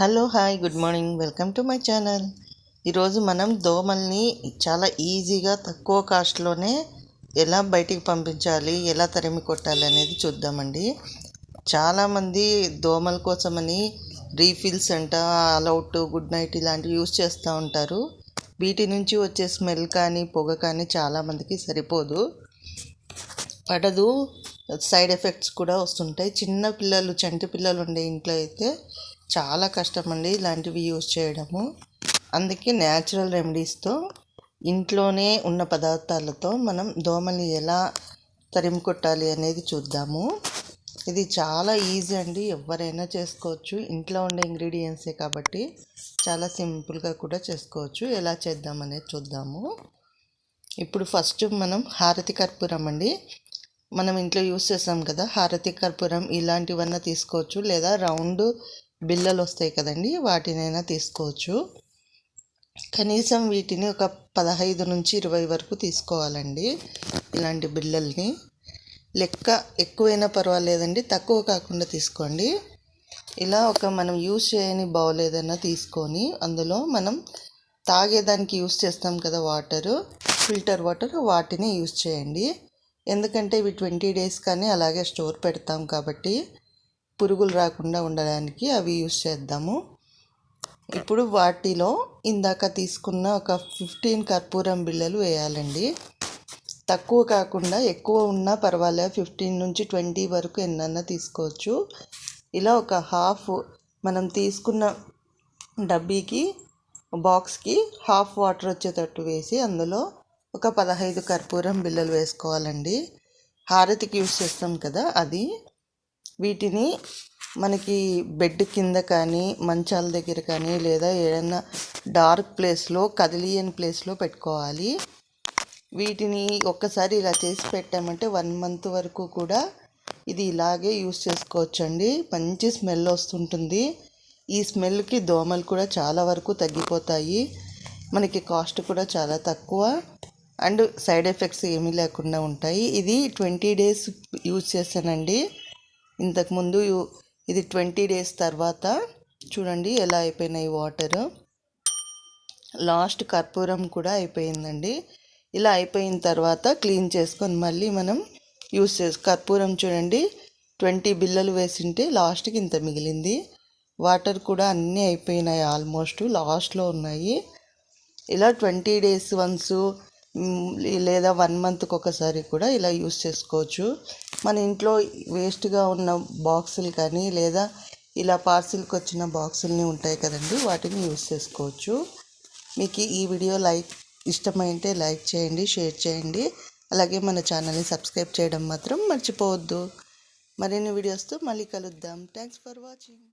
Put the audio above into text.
Hello hi good morning. Welcome to my channel. ఈరోజు మనం దోమల్ని చాలా ఈజీగా తక్కువ కాస్ట్లోనే ఎలా బయటికి పంపించాలి ఎలా తరిమి కొట్టాలి అనేది చూద్దామండి. చాలామంది దోమల కోసమని రీఫిల్స్ అంట ఆల్అవుట్ గుడ్ నైట్ ఇలాంటివి యూస్ చేస్తూ ఉంటారు. వీటి నుంచి వచ్చే స్మెల్ కానీ పొగ కానీ చాలామందికి సరిపోదు. పడదు. సైడ్ ఎఫెక్ట్స్ కూడా వస్తుంటాయి. చిన్న పిల్లలు చంటి పిల్లలు ఉండే ఇంట్లో అయితే చాలా కష్టం అండి ఇలాంటివి యూజ్ చేయడము. అందుకే న్యాచురల్ రెమెడీస్తో ఇంట్లోనే ఉన్న పదార్థాలతో మనం దోమల్ని ఎలా తరిమి కొట్టాలి అనేది చూద్దాము. ఇది చాలా ఈజీ అండి ఎవరైనా చేసుకోవచ్చు. ఇంట్లో ఉండే ఇంగ్రీడియంట్సే కాబట్టి చాలా సింపుల్గా కూడా చేసుకోవచ్చు. ఎలా చేద్దాం అనేది చూద్దాము. ఇప్పుడు ఫస్ట్ మనం హారతి కర్పూరం అండి. మనం ఇంట్లో యూస్ చేస్తాం కదా హారతి కర్పూరం ఇలాంటివన్నా తీసుకోవచ్చు లేదా రౌండ్ బిల్లలు వస్తాయి కదండి వాటినైనా తీసుకోవచ్చు. కనీసం వీటిని ఒక పదహైదు నుంచి ఇరవై వరకు తీసుకోవాలండి ఇలాంటి బిల్లల్ని లెక్క ఎక్కువైనా పర్వాలేదండి తక్కువ కాకుండా తీసుకోండి. ఇలా ఒక మనం యూజ్ చేయని బౌల్ ఏదైనా తీసుకొని అందులో మనం తాగేదానికి యూస్ చేస్తాం కదా వాటరు ఫిల్టర్ వాటర్ వాటిని యూస్ చేయండి. ఎందుకంటే ఇవి ట్వంటీ డేస్ కానీ అలాగే స్టోర్ పెడతాం కాబట్టి పురుగులు రాకుండా ఉండడానికి అవి యూస్ చేద్దాము. ఇప్పుడు వాటిలో ఇందాక తీసుకున్న ఒక ఫిఫ్టీన్ కర్పూరం బిళ్ళలు వేయాలండి. తక్కువ కాకుండా ఎక్కువ ఉన్నా పర్వాలేదు ఫిఫ్టీన్ నుంచి ట్వంటీ వరకు ఎన్నన్నా తీసుకోవచ్చు. ఇలా ఒక హాఫ్ మనం తీసుకున్న డబ్బీకి బాక్స్కి హాఫ్ వాటర్ వచ్చేటట్టు వేసి అందులో ఒక పదహైదు కర్పూరం బిళ్ళలు వేసుకోవాలండి. హారతికి యూస్ చేస్తాం కదా అది. వీటిని మనకి బెడ్ కింద కానీ మంచాల దగ్గర కానీ లేదా ఏదైనా డార్క్ ప్లేస్లో కదిలియని ప్లేస్లో పెట్టుకోవాలి. వీటిని ఒక్కసారి ఇలా చేసి పెట్టామంటే వన్ మంత్ వరకు కూడా ఇది ఇలాగే యూస్ చేసుకోవచ్చండి. మంచి స్మెల్ వస్తుంటుంది. ఈ స్మెల్కి దోమలు కూడా చాలా వరకు తగ్గిపోతాయి. మనకి కాస్ట్ కూడా చాలా తక్కువ. అండ్ సైడ్ ఎఫెక్ట్స్ ఏమీ లేకుండా ఉంటాయి. ఇది ట్వంటీ డేస్ యూజ్ చేశానండి. ఇంతకుముందు ఇది ట్వంటీ డేస్ తర్వాత చూడండి ఎలా అయిపోయినాయి వాటర్. లాస్ట్ కర్పూరం కూడా అయిపోయిందండి. ఇలా అయిపోయిన తర్వాత క్లీన్ చేసుకొని మళ్ళీ మనం యూస్ చేసు కర్పూరం చూడండి ట్వంటీ బిల్లలు వేసింటే లాస్ట్కి ఇంత మిగిలింది. వాటర్ కూడా అన్నీ అయిపోయినాయి ఆల్మోస్ట్ లాస్ట్లో ఉన్నాయి. ఇలా ట్వంటీ డేస్ వన్స్ లేదా వన్ మంత్కి ఒకసారి కూడా ఇలా యూస్ చేసుకోవచ్చు. మన ఇంట్లో వేస్ట్గా ఉన్న బాక్సులు కానీ లేదా ఇలా పార్సిల్కి వచ్చిన బాక్సుల్ని ఉంటాయి కదండి వాటిని యూస్ చేసుకోవచ్చు. మీకు ఈ వీడియో లైక్ ఇష్టమైతే లైక్ చేయండి షేర్ చేయండి. అలాగే మన ఛానల్ని సబ్స్క్రైబ్ చేయడం మాత్రం మర్చిపోవద్దు. మరిన్ని వీడియోస్తో మళ్ళీ కలుద్దాం. Thanks for watching.